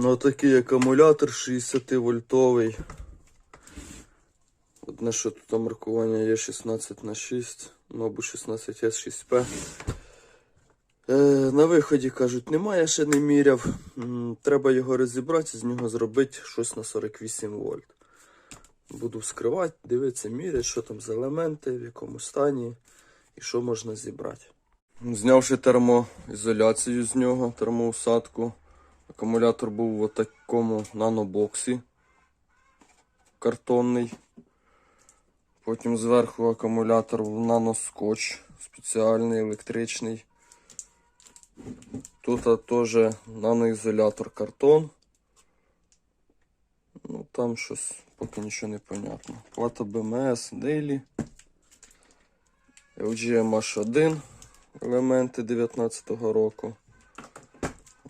Ну, такий акумулятор 60 вольтовий. Одне, що тут маркування є 16 на 6, ну або 16 s 6P. Е, на виході кажуть, немає, ще не міряв. Треба його розібрати, з нього зробити щось на 48 вольт. Буду вскривати, дивитися, міряти, що там за елементи, в якому стані і що можна зібрати. Знявши термоізоляцію з нього, термоусадку. Акумулятор був в такому нанобоксі картонний. Потім зверху акумулятор в наноскотч спеціальний, електричний. Тут теж наноізолятор картон. Ну там щось поки нічого не понятно. Плата БМС Daily. LG MH1 елементи 19-го року.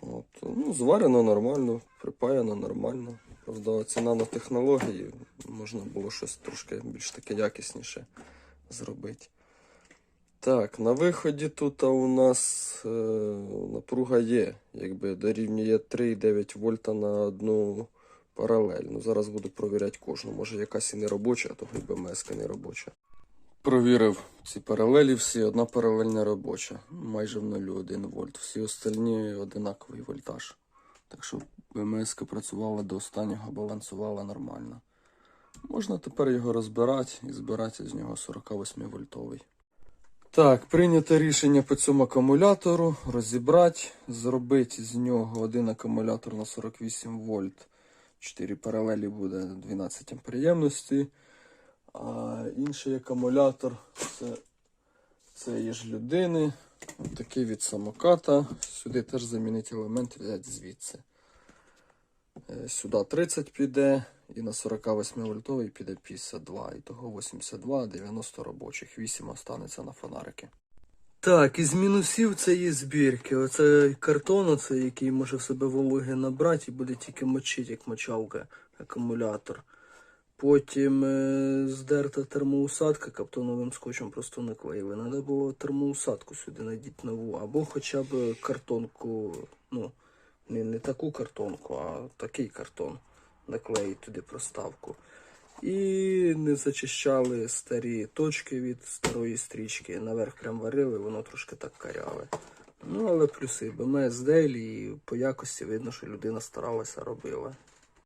От, ну, зварено нормально, припаяно нормально. Правда, ці нанотехнології можна було щось трошки більш таке якісніше зробити. Так, на виході тут у нас е, напруга є, якби дорівнює 3,9 вольта на одну паралель. Ну, зараз буду провіряти кожну. Може якась і не робоча, а то БМС не робоча. Провірив ці паралелі, всі одна паралель не робоча, майже в 0,1 вольт. Всі остальні одинаковий вольтаж. Так що БМС працювала до останнього, балансувала нормально. Можна тепер його розбирати і збирати з нього 48 вольтовий. Так, прийнято рішення по цьому акумулятору розібрати, зробити з нього один акумулятор на 48 вольт. 4 паралелі буде 12 амперємності. А інший акумулятор це, це є ж людини. Такий від самоката. Сюди теж замінити елемент взяти звідси. Е, Сюди 30 піде, і на 48 вольтовий піде 52. І того 82, 90 робочих. 8 останеться на фонарики. Так, із мінусів цієї збірки. Оце картон, оце, який може в себе вологи набрати і буде тільки мочити, як мочалка, акумулятор. Потім е, здерта термоусадка, каптоновим скотчем просто не клеїли. Треба було термоусадку сюди надіти нову, або хоча б картонку, ну, не, не таку картонку, а такий картон наклеїть туди проставку. І не зачищали старі точки від старої стрічки. Наверх прям варили, воно трошки так каряве. Ну, але плюси. БМС Делі і по якості видно, що людина старалася, робила.